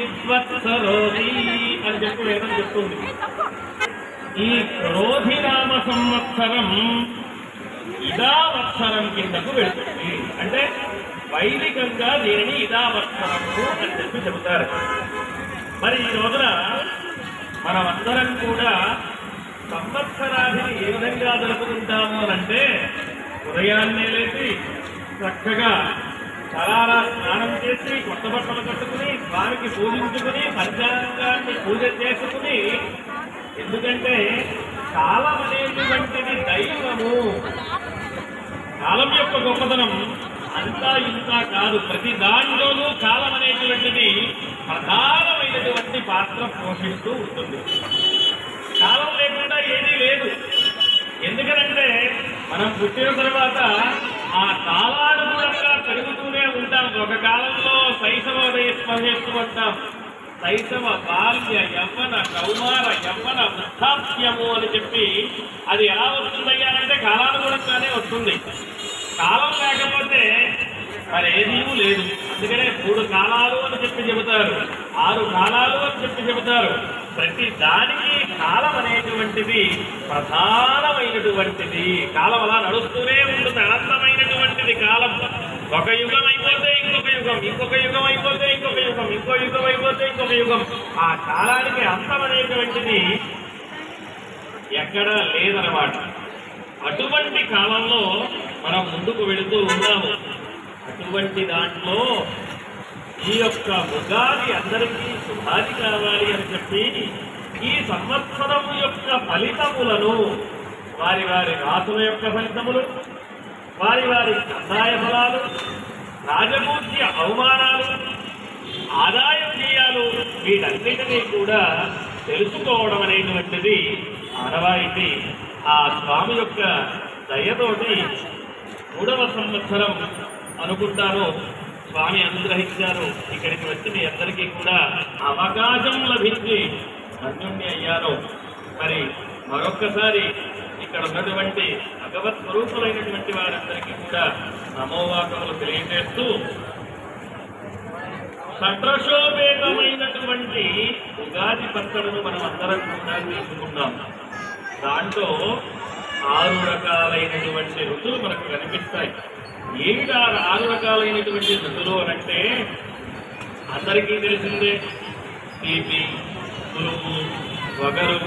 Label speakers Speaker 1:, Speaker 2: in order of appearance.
Speaker 1: విద్వత్సరోధి అని చెప్పి వేదం చెప్తుంది. ఈ క్రోధినామ సంవత్సరం ఇదావత్సరం కిందకు వెళుతుంది. అంటే వైదికంగా దీనిని ఇదావత్సరము అని చెప్పి చెబుతారు. మరి ఈ రోజున మనమందరం కూడా సంవత్సరాధిని ఏ విధంగా జరుపుకుంటాము అని అంటే ఉదయాన్నే లేచి చక్కగా చలారా స్నానం చేసి కొత్త బట్టలు కట్టుకుని వారికి పూజించుకుని పంచాంగాన్ని పూజ చేసుకుని ఎందుకంటే కాలం అనేటువంటిది దైవము. కాలం యొక్క గొప్పతనం అంతా ఇంత కాదు. ప్రతి దానిలోనూ కాలం అనేటువంటిది ప్రధానమైనటువంటి పాత్ర పోషిస్తూ ఉంటుంది. కాలం లేకుండా ఏదీ లేదు. ఎందుకనంటే మనం పుట్టిన తర్వాత ఆ కాలానుగుణంగా పెరుగుతూ ఉంటాం ఒక కాలంలో శైశవ వయస్సు చేస్తూ ఉంటాం శైశవ బాల్య యవ్వన కౌమార యవ్వన వృద్ధాప్యము అని చెప్పి అది ఎలా వస్తుందయ్యానంటే కాలానుగుణంగానే వస్తుంది. కాలం లేకపోతే మరి ఏదీ లేదు. అందుకనే మూడు కాలాలు అని చెప్పి చెబుతారు. ఆరు కాలాలు అని చెప్పి చెబుతారు. ప్రతి దానికి కాలం అనేటువంటిది ప్రధానమైనటువంటిది. కాలం అలా నడుస్తూనే ఉంటుంది అనంతమైనటువంటిది కాలం. ఒక యుగం యుగం ఇంకొక యుగం అయిపోతే ఇంకొక యుగం ఇంకో యుగం అయిపోతే ఇంకొక యుగం. ఆ కాలానికి అంతం అనేటువంటిది ఎక్కడా లేదనమాట అటువంటి కాలంలో మనం ముందుకు వెళుతూ ఉన్నాము. అటువంటి దాంట్లో ఈ యొక్క ఉగాది అందరికీ శుభాది కావాలి అని చెప్పి ఈ సంవత్సరం యొక్క ఫలితములను వారి వారి రాసుల యొక్క ఫలితములు వారి వారి కందాయ ఫలాలు రాజమూర్తి అవమానాలు ఆదాయం చేయాలు వీటన్నిటినీ కూడా తెలుసుకోవడం అనేటువంటిది ఆనవాయితీ ఆ స్వామి యొక్క దయతోటి మూడవ సంవత్సరం అనుకుంటాను స్వామి అనుగ్రహించారు. ఇక్కడికి వచ్చి మీ అందరికీ కూడా అవకాశం లభించి ధన్యుణ్ణి అయ్యారు మరి మరొక్కసారి ఇక్కడ ఉన్నటువంటి భగవత్ స్వరూపులైనటువంటి వారందరికీ కూడా నమోవాకములు తెలియజేస్తూ సంతోషోపేతమైనటువంటి ఉగాది పచ్చడును మనం అందరం కూడా తీసుకున్నాం దాంట్లో ఆరు రకాలైనటువంటి రుచులు మనకు కనిపిస్తాయి. ఏమిటి ఆ ఆరు రకాలైనటువంటి ఋతులు అనంటే అందరికీ తెలిసిందే. తీపి పులుపు వగరు.